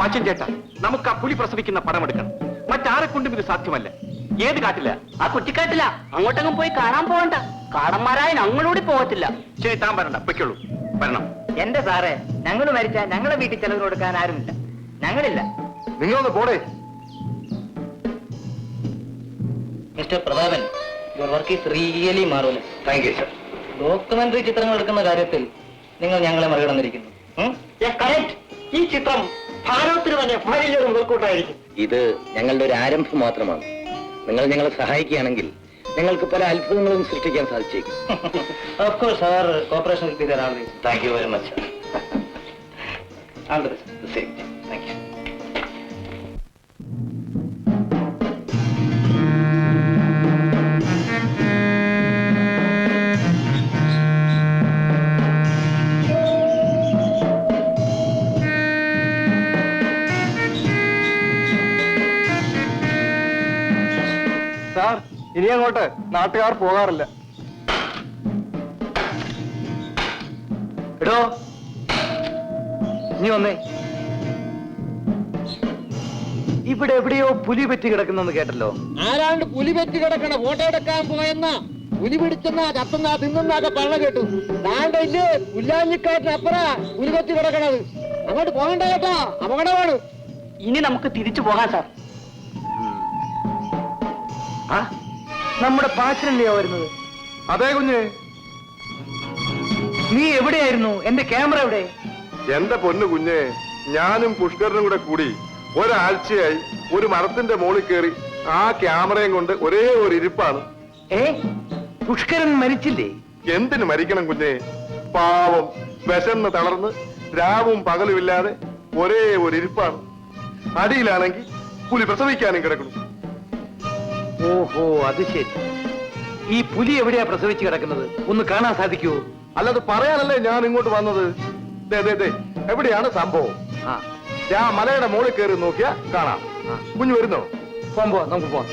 പാച്ചൻ ചേട്ടാ നമുക്ക് ആ പുലി പ്രസവിക്കുന്ന പടം എടുക്കണം. മറ്റാരെ കൊണ്ടും ഇത് സാധ്യമല്ല. ഏത് കാട്ടില്ല ആ കുറ്റിക്കാട്ടില്ല അങ്ങോട്ടെങ്ങും പോയി കാണാൻ പോകണ്ട. കാടന്മാരായ ഞങ്ങളൂടി പോകത്തില്ല. ശരി താൻ വരണ്ട. പൊയ്ക്കോളൂ. വരണം. എന്റെ സാറേ ഞങ്ങൾ മരിച്ചാൽ ഞങ്ങളെ വീട്ടിൽ ചെലവ് കൊടുക്കാൻ ആരുമില്ല. ഞങ്ങളില്ല. നിങ്ങളൊന്ന് പോടേ. Mister Prathapan your work is really marvellous thank you sir documentary ചിത്രങ്ങൾ എടുക്കുന്ന കാര്യത്തിൽ നിങ്ങൾ ഞങ്ങളെ മറികടന്നിരിക്കുന്നു. ഉം? ഈ ചിത്രം ഭാരതത്തിന് തന്നെ ഭാര്യ മുതൽക്കൂട്ടായിരിക്കും. ഇത് ഞങ്ങളുടെ ഒരു ആരംഭം മാത്രമാണ്. നിങ്ങൾ ഞങ്ങളെ സഹായിക്കുകയാണെങ്കിൽ ഞങ്ങൾക്ക് പല അത്ഭുതങ്ങളും സൃഷ്ടിക്കാൻ സാധിച്ചേക്കും. ഓഫ് കോഴ്സ് അവർ be thank you very much All ഇനി അങ്ങോട്ട് നാട്ടുകാർ പോകാറില്ല. എടോ നീ വന്നേ. ഇവിടെ എവിടെയോ പുലി പറ്റി കിടക്കുന്നെന്ന് കേട്ടല്ലോ. ആരാണ്ട് പുലി പറ്റി കിടക്കണ ഫോട്ടോ എടുക്കാൻ പോയെന്ന? പുലി പിടിച്ചെന്ന ചത്തുന്ന തിന്നുന്നൊക്കെ പള്ള കേട്ടു. താണ്ട ഇല്ലേ പുല്ലാഞ്ഞിക്കാട്ടിനപ്പുറ പുലി പറ്റി കിടക്കണത്. അങ്ങോട്ട് പോകണ്ട കേട്ടോ അപകടമാണ്. ഇനി നമുക്ക് തിരിച്ചു പോകാം സാർ. ആ? നമ്മുടെ പാച്ചനല്ലയോ വരുന്നത്? അതെ കുഞ്ഞ്. നീ എവിടെയായിരുന്നു? എന്റെ ക്യാമറ എവിടെ? എന്റെ പൊന്നു കുഞ്ഞെ ഞാനും പുഷ്കരനും കൂടെ കൂടി ഒരാഴ്ചയായി ഒരു മരത്തിന്റെ മുകളിൽ കയറി ആ ക്യാമറയും കൊണ്ട് ഒരേ ഒരു ഇരിപ്പാണ്. ഏ? പുഷ്കരൻ മരിച്ചില്ലേ? എന്തിനു മരിക്കണം കുഞ്ഞെ? പാവം വിശന്ന് തളർന്ന് രാവും പകലുമില്ലാതെ ഒരേ ഒരു ഇരിപ്പാണ്. അടിയിലാണെങ്കിൽ പുലി പ്രസവിക്കാനും കിടക്കണം ഓഹോ അത് ശരി. ഈ പുലി എവിടെയാ പ്രസവിച്ച് കിടക്കുന്നത്? ഒന്ന് കാണാൻ സാധിക്കുമോ അല്ലാതെ പറയാനല്ലേ ഞാൻ ഇങ്ങോട്ട് വന്നത്. ദേ, ദേ, ദേ, എവിടെയാണ് സംഭവം? ആ. ഞാൻ മലയുടെ മുകളിൽ കയറി നോക്കിയാ കാണാം. കുഞ്ഞു വരുന്നോ? പോകാം പോവാം നമുക്ക് പോവാം.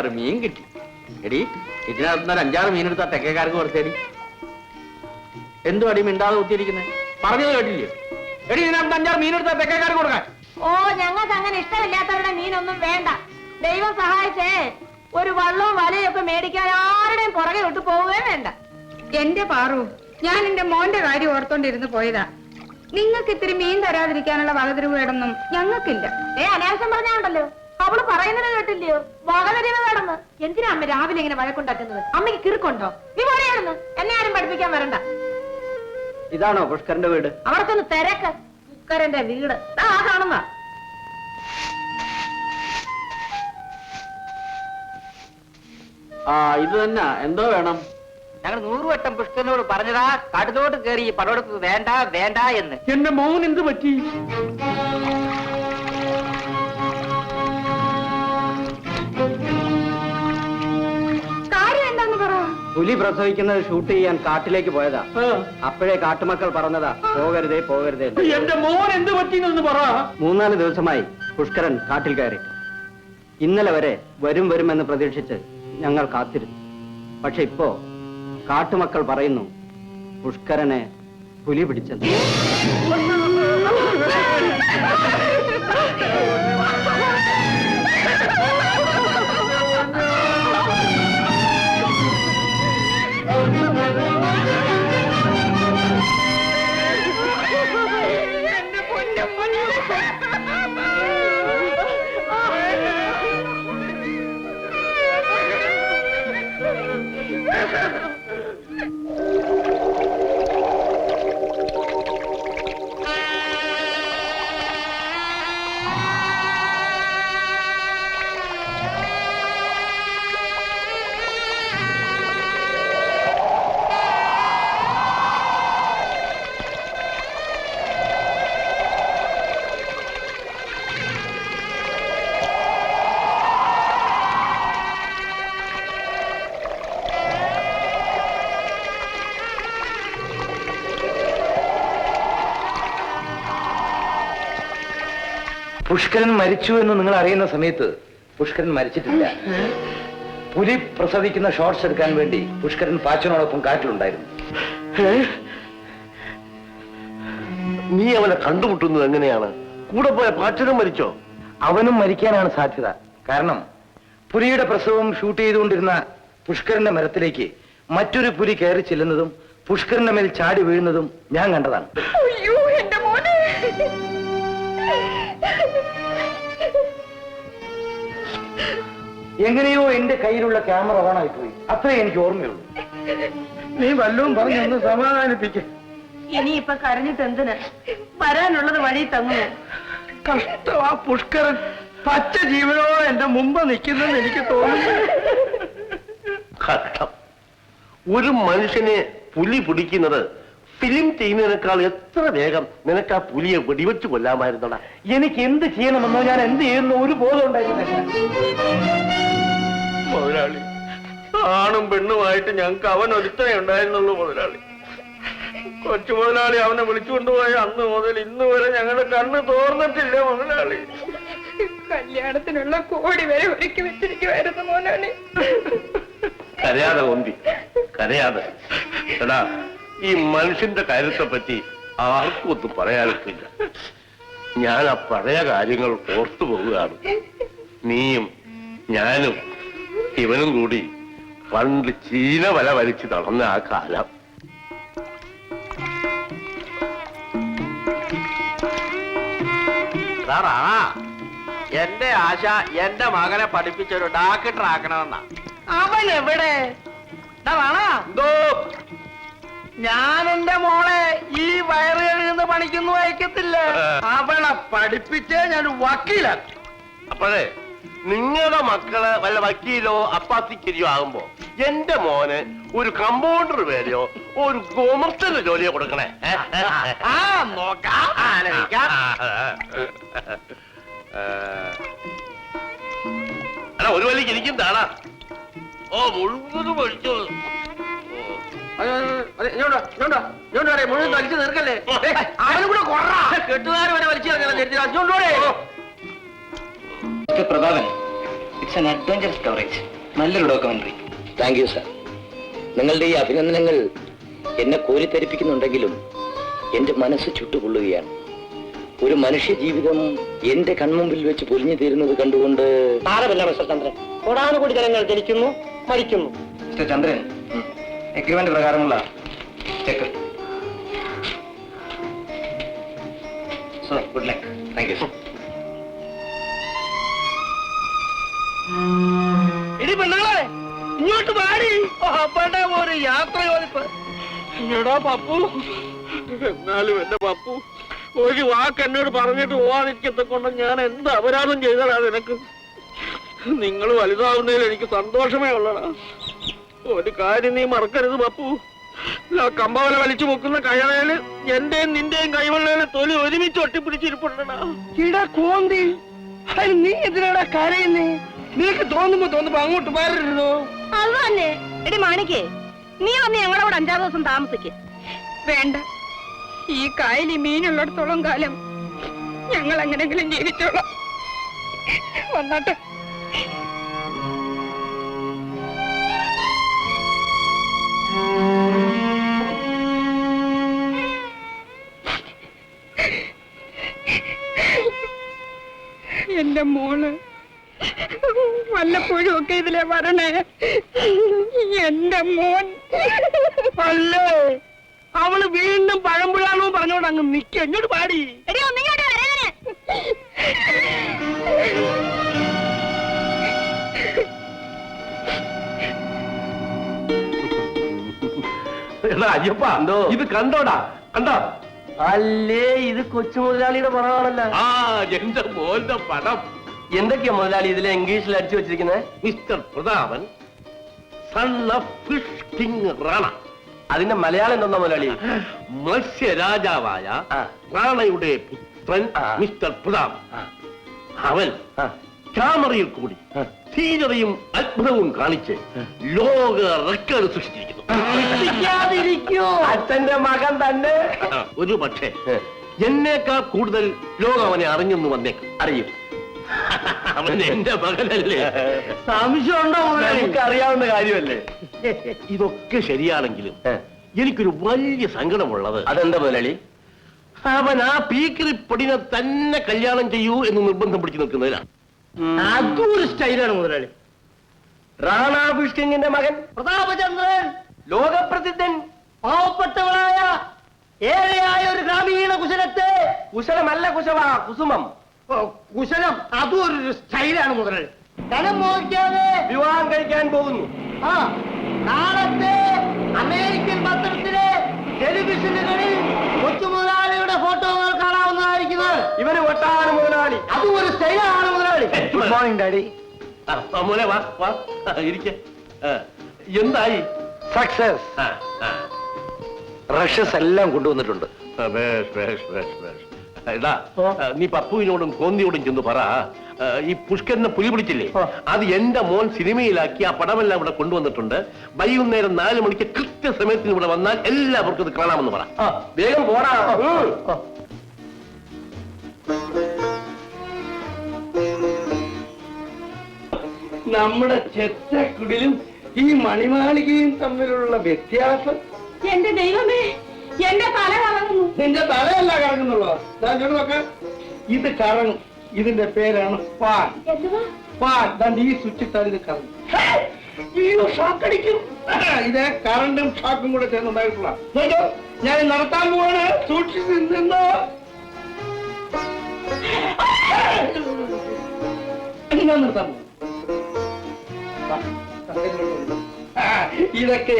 അഞ്ചാറ് മീൻ കിട്ടി. എടി ഇതിനകത്തുനിന്ന് ഒരു അഞ്ചാറ് മീൻ എടുത്താ തെക്കേക്കാർക്ക് കുറച്ചേടി എന്തു അടി മിണ്ടാതെ കുത്തിയിരിക്കുന്നത് പറഞ്ഞത് കേട്ടില്ലേ? എടി ഇതിനകത്ത് അഞ്ചാറ് മീൻ എടുത്താ തെക്കേക്കാർക്ക് കൊടുക്കാൻ. ഓ ഞങ്ങൾക്ക് അങ്ങനെ ഇഷ്ടമില്ലാത്തവരുടെ മീനൊന്നും വേണ്ട. ദൈവം സഹായിച്ചേ. ഒരു വള്ളവും വലയും ഒക്കെ മേടിക്കാൻ ആരുടെയും പുറകെ വിട്ടു പോവുകയും വേണ്ട. എന്റെ പാറു ഞാൻ എന്റെ മോന്റെ കാര്യം ഓർത്തോണ്ടിരുന്ന് പോയതാ. നിങ്ങൾക്ക് ഇത്തിരി മീൻ തരാതിരിക്കാനുള്ള വകതിരിവേടൊന്നും ഞങ്ങൾക്കില്ല. ഏ അനാവശ്യം പറഞ്ഞാണ്ടല്ലോ അവൾ പറയുന്നത് കേട്ടില്ലയോ? വകതരിവ് നടന്ന്. എന്തിനാ അമ്മ രാവിലെ ഇങ്ങനെ വഴക്കുണ്ടാക്കുന്നത്? അമ്മയ്ക്ക് കിറുക്കുണ്ടോ? നീ പോലെയാണെന്ന് എന്നെ ആരും പഠിപ്പിക്കാൻ വരണ്ട. ഇതാണോ പുഷ്കരന്റെ വീട്? അവിടത്തെ ഒന്ന് തിരക്ക്. പുഷ്കരന്റെ വീട്. ദാ ആ കാണുന്ന ആ ഇത് തന്നെ. എന്തോ വേണം. ഞങ്ങൾ നൂറുവട്ടം പുഷ്കരനോട് പറഞ്ഞതാ കടുതോട്ട് കയറി ഈ പടവെടുപ്പ് വേണ്ട വേണ്ട എന്ന്. എന്റെ മോൻ എന്ത് പറ്റി? പുലി പ്രസവിക്കുന്നത് ഷൂട്ട് ചെയ്യാൻ കാട്ടിലേക്ക് പോയതാ. അപ്പോഴേ കാട്ടുമക്കൾ പറഞ്ഞതാ പോകരുതേ പോകരുതേ. എന്റെ മോൻ എന്ത് പറ്റിയെന്ന് പറ. മൂന്നാൽ ദിവസമായി പുഷ്കരൻ കാട്ടിൽ കയറി. ഇന്നലെ വരെ വരും വരുമെന്ന് പ്രതീക്ഷിച്ച് ഞങ്ങൾ കാത്തിരുന്നു. പക്ഷെ ഇപ്പോ കാട്ടുമക്കൾ പറയുന്നു പുഷ്കരനെ പുലി പിടിച്ചത് Ha ha ha! പുഷ്കരൻ മരിച്ചു എന്ന് നിങ്ങൾ അറിയുന്ന സമയത്ത് പുഷ്കരൻ മരിച്ചിട്ടില്ല. പുലി പ്രസവിക്കുന്ന ഷോർട്സ് എടുക്കാൻ വേണ്ടി പുഷ്കരൻ പാച്ചനോടൊപ്പം കാറ്റിലുണ്ടായിരുന്നു. നീ അവനെ കണ്ടുമുട്ടുന്നത് എങ്ങനെയാണ്? കൂടെ പോയ പാച്ചനും മരിച്ചോ? അവനും മരിക്കാനാണ് സാധ്യത. കാരണം പുലിയുടെ പ്രസവം ഷൂട്ട് ചെയ്തുകൊണ്ടിരുന്ന പുഷ്കരന്റെ മരത്തിലേക്ക് മറ്റൊരു പുലി കയറി ചെല്ലുന്നതും പുഷ്കരന്റെ മേൽ ചാടി വീഴുന്നതും ഞാൻ കണ്ടതാണ്. അയ്യോ എന്റെ മോനെ. എങ്ങനെയോ എന്റെ കയ്യിലുള്ള ക്യാമറ ഓണായി പോയി അത്രേ എനിക്ക് ഓർമ്മയുള്ളൂ. നീ വല്ലതും പറഞ്ഞൊന്ന് സമാധാനിപ്പിക്കേ. ഇനിയിപ്പൊ കരഞ്ഞിട്ട് എന്തിന്? വരാനുള്ളത് വഴി തങ്ങുമോ കഷ്ടം ആ പുഷ്കരൻ. പച്ച ജീവനോടെ എന്റെ മുമ്പ് നിൽക്കുന്നെന്ന് എനിക്ക് തോന്നുന്നു. കഷ്ടം. ഒരു മനുഷ്യനെ പുലി പിടിക്കുന്നത് ഫിലിം ചെയ്യുന്നതിനേക്കാൾ എത്ര വേഗം നിനക്ക് ആ പുലിയെ വെടിവെച്ച് കൊല്ലാമായിരുന്നടാ. എനിക്ക് എന്ത് ചെയ്യണമെന്നോ ഞാൻ എന്ത് ചെയ്യുന്നു ഒരു ബോധം ഉണ്ടായിരുന്നില്ല. മുതലാളി. ആണും പെണ്ണുമായിട്ട് ഞങ്ങൾക്ക് അവൻ ഒരുത്തനെ ഉണ്ടായിരുന്നുള്ളൂ മുതലാളി. കൊച്ചു മുതലാളി അവനെ വിളിച്ചുകൊണ്ടുപോയ അന്ന് മുതൽ ഇന്ന് വരെ ഞങ്ങളുടെ കണ്ണ് തോർന്നിട്ടില്ല മുതലാളി. കല്യാണത്തിനുള്ള കോടി വരെ ഒരുക്കി വെച്ചിരിക്കുമായിരുന്നു മോനാണി കരയാതെ ഒന്തി കരയാതെ. എടാ ഈ മനുഷ്യന്റെ കാര്യത്തെ പറ്റി ആർക്കും ഒന്നും പറയാനൊക്കില്ല ഞാൻ ആ പഴയ കാര്യങ്ങൾ ഓർത്തു പോവുകയാണ്. നീയും ഞാനും ഇവനും കൂടി പണ്ട് ചീന വല വലിച്ച് നടന്ന ആ കാലം. സാറാ എന്റെ ആശ എന്റെ മകനെ പഠിപ്പിച്ചൊരു ഡാക്ടർ ആക്കണമെന്നാ. അവൻ എവിടെ എന്തോ? ഞാൻ എന്റെ മോളെ ഈ വയറ് കഴുകുന്ന പണിക്കൊന്നും അയക്കത്തില്ല. അവളെ പഠിപ്പിച്ചേ ഞാൻ വക്കീലാക്കി അപ്പോഴേ നിങ്ങളുടെ മക്കൾ വല്ല വക്കീലോ അപ്പാത്തിക്കരിയോ ആകുമ്പോ എന്റെ മോന് ഒരു കമ്പൗണ്ടർ പേരെയോ ഒരു ഗോമർത്തന്റെ ജോലിയോ കൊടുക്കണേ? ആ നോക്കാം. ആലോചിക്കാം. എടാ ഒരു വലിക്ക് എനിക്കും താടാ. ഓ മുഴുവനും ഒഴിച്ചു മുഴുവൻ വലിച്ചു തീർക്കല്ലേ? അവനും കൂടെ കൊറ. കെട്ടുകാർ വരെ വലിച്ചു കളഞ്ഞാലേ Prabhavan it's an adventurous coverage നല്ലൊരു ഡോക്യുമെന്ററി താങ്ക് യു സാർ നിങ്ങളുടെ ഈ അഭിനന്ദനങ്ങൾ എന്നെ കോരിത്തരിപ്പിക്കുന്നുണ്ടെങ്കിലും എന്റെ മനസ്സ് ചുട്ടുപൊള്ളുകയാണ്. ഒരു മനുഷ്യ ജീവിതം എന്റെ കൺമുമ്പിൽ വെച്ച് പൊലിഞ്ഞു തീരുന്നത് കണ്ടുകൊണ്ട് സാരമില്ല മിസ്റ്റർ ചന്ദ്രൻ. കോടാനുകൂടി ജനങ്ങൾ ജനിക്കുന്നു മരിക്കുന്നു. മിസ്റ്റർ ചന്ദ്രൻ എഗ്രിമെന്റ് പ്രകാരമുള്ള cheque so good luck thank you ഇനി പെണ്ണുങ്ങളെ ഇങ്ങോട്ട് പാടി അപ്പടെ ഒരു യാത്ര പപ്പു. എന്നാലും എന്റെ പപ്പു ഒരു വാക്ക് എന്നോട് പറഞ്ഞിട്ട് പോവാതിരിക്കത്തെ കൊണ്ട് ഞാൻ എന്ത് അപരാധം ചെയ്തടാ നിനക്ക്? നിങ്ങൾ വലുതാവുന്നതിൽ എനിക്ക് സന്തോഷമേ ഉള്ളടാ. ഒരു കാര്യം നീ മറക്കരുത് പപ്പു. കമ്പവല വലിച്ചു പൊക്കുന്ന കയറയിൽ എന്റെയും നിന്റെയും കൈവെള്ളയിലെ തൊലി ഒരുമിച്ച് ഒട്ടിപ്പിടിച്ചിരിപ്പുണ്ടടാ. കോന്തി നീ എന്തിനാടാ കരയുന്നേ? നിനക്ക് തോന്നുമ്പോ തോന്നുമ്പോ അങ്ങോട്ട് വരരുതോ അത് തന്നെ. എടി മാണിക്കേ നീ വന്ന് ഞങ്ങളവിടെ അഞ്ചാറ് ദിവസം താമസിക്ക്. വേണ്ട. ഈ കായലി മീനുള്ളിടത്തോളം കാലം ഞങ്ങൾ എങ്ങനെങ്കിലും ജീവിച്ചോളാം. വന്നാട്ടെ. എന്റെ മോൾ വല്ലപ്പോഴും ഒക്കെ ഇതിലെ വരണേ. എന്റെ മോൻ. അല്ലേ? അവൾ വീണ്ടും പഴമ്പുഴാണോ പറഞ്ഞോണ്ട് അങ്ങ് നിക്ക. എങ്ങോട്ട് പാടി. എടി അയ്യപ്പ ഇത് കണ്ടോടാ. കണ്ടോ? അല്ലേ ഇത് കൊച്ചു മുതലാളിയുടെ പടമാണല്ലോ. ആ എന്റെ മോന്റെ പടം. എന്തൊക്കെയാ മുതലാളി ഇതിലെ ഇംഗ്ലീഷിൽ അടിച്ചു വെച്ചിരിക്കുന്നത് mister Prathapan son of fish king Rana. അതിന്റെ മലയാളം എന്താ മുതലാളി? മത്സ്യരാജാവായ. റാണയുടെ പുത്രൻ മിസ്റ്റർ പ്രതാപൻ. അവൻ. ക്യാമറയിൽ കൂടി സീനറിയും ധീരതയും അത്ഭുതവും കാണിച്ച് ലോക റെക്കോർഡ് സൃഷ്ടിച്ചിരിക്കുന്നു. അച്ഛന്റെ മകൻ തന്നെ. ഒരു പക്ഷേ എന്നേക്കാൾ കൂടുതൽ ലോകം അവനെ അറിഞ്ഞെന്ന് വന്നേക്കും. അറിയും. അവൻ എന്റെ മകനല്ലേ? സംശയമുണ്ടോ നമുക്ക് അറിയാവുന്ന കാര്യമല്ലേ? ഇതൊക്കെ ശരിയാണെങ്കിലും എനിക്കൊരു വലിയ സങ്കടമുള്ളത്. അതെന്താ മുതലാളി? അവൻ ആ പീക്കറി പൊടിനെ തന്നെ കല്യാണം ചെയ്യൂ എന്ന് നിർബന്ധം പിടിച്ചു നിൽക്കുന്നതിനാണ് അതൊരു സ്റ്റൈലാണ് മുതലാളി. റാണാ പുഷ്കിങ്ങിന്റെ മകൻ പ്രതാപചന്ദ്രൻ ലോകപ്രസിദ്ധൻ പാവപ്പെട്ടവളായ ഏഴയായ ഒരു ഗ്രാമീണ കുശലത്തെ കുശലമല്ല കുശവ കുസുമം. കുശലം. അതും ഒരു സ്റ്റൈലാണ് മുതലാളി ധനം മോഹിക്കാതെ വിവാഹം കഴിക്കാൻ പോകുന്നു. ആ നാളത്തെ അമേരിക്കൻ പത്രത്തിലെ ടെലിവിഷനുകളിൽ കൊച്ചു മുതലാളിയുടെ ഫോട്ടോകൾ കാണാവുന്നതായിരിക്കുന്നത് ഇവന് ഒട്ടാണ് മുതലാളി. അതും ഒരു സ്റ്റൈലാണ് മുതലാളി. ഗുഡ് മോർണിംഗ് ഡാഡി മോനെ വാ വാ. ഇരിക്കെ. എന്തായി? സക്സസ് റഷസ് എല്ലാം കൊണ്ടുവന്നിട്ടുണ്ട്. ബേഷ്, ബേഷ്, ബേഷ്, ബേഷ്. എടാ നീ പപ്പുവിനോടും കോന്തിയോടും ചെന്ന് പറ. ഈ പുഷ്കരനെ പുലി പിടിച്ചില്ലേ? അത് എന്റെ മോൻ സിനിമയിലാക്കി ആ പടമെല്ലാം ഇവിടെ കൊണ്ടുവന്നിട്ടുണ്ട്. വൈകുന്നേരം നാല് മണിക്ക് കൃത്യസമയത്തിന് ഇവിടെ വന്നാൽ എല്ലാവർക്കും ഇത് കാണാമെന്ന് പറ. വേഗം പോടാ. നമ്മുടെ ചെറ്റക്കുടിലും ഈ മണിമാളികയും തമ്മിലുള്ള വ്യത്യാസം. എന്റെ ദൈവമേ എന്റെ തല നിന്റെ തലയല്ല കറങ്ങുന്നുള്ളൂ നോക്ക് ഇത് കറങ്ങും. ഇതിന്റെ പേരാണ് പാൻ. പാൻ. ദാണ്ട് ഈ സ്വിച്ച് ഇട്ടാൽ ഇത് കറങ്ങും. അയ്യോ ഷോക്കടിക്കും ഇത് കറണ്ടും ഷോക്കും കൂടെ ചേർന്നുണ്ടായിട്ടുള്ള. ഞാൻ നടത്താൻ പോവാണ്. സൂക്ഷിച്ച് നിന്നോ. ഞാൻ നിർത്താൻ പോകും ഇതൊക്കെ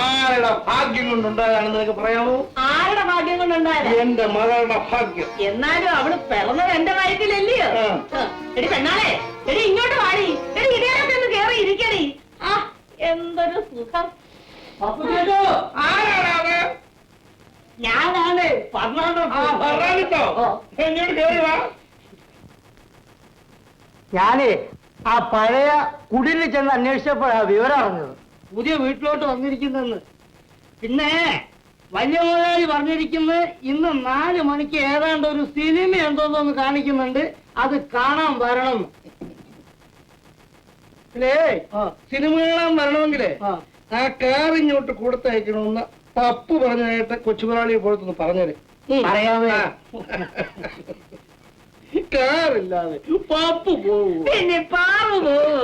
ആരുടെ ഭാഗ്യം കൊണ്ടുണ്ടായതാണെന്ന് നിനക്ക് പറയാമോ? ആരുടെ ഭാഗ്യം കൊണ്ടുണ്ടായത് എന്റെ മകളുടെ ഭാഗ്യം. എന്നാലും അവൾ പിറന്നത് എന്റെ വയറ്റിലല്ലയോ? എടി പെണ്ണാളെ എടി ഇങ്ങോട്ട് വാടി. എടി ഇടയിലൊക്കെ ഒന്ന് കേറി ഇരിക്കടി. ആ എന്തൊരു സുഖം. ആരാണ് ഞാനാണ് പറഞ്ഞോ എങ്ങോട്ട് കേറി വാ. ഞാനേ ആ പഴയ കുടിലിൽ ചെന്ന് അന്വേഷിച്ചപ്പോഴാ വിവരം അറിഞ്ഞത്. പുതിയ വീട്ടിലോട്ട് വന്നിരിക്കുന്നെന്ന്. പിന്നെ വലിയ മുതലാളി പറഞ്ഞിരിക്കുന്നത് ഇന്ന് നാല് മണിക്ക് ഏതാണ്ട് ഒരു സിനിമ എന്തോന്നൊന്ന് കാണിക്കുന്നുണ്ട്. അത് കാണാൻ വരണം. സിനിമ കാണാൻ വരണമെങ്കിലേ ആ. കാർ ഇങ്ങോട്ട് കൊടുത്തയക്കണമെന്ന് പപ്പു പറഞ്ഞതായിട്ട് കൊച്ചുമുറാളി പോലത്തൊന്ന് പറഞ്ഞത് പറയാമേ. കാറില്ലാതെ പപ്പു പോവൂ? പിന്നെ പാറു പോവോ?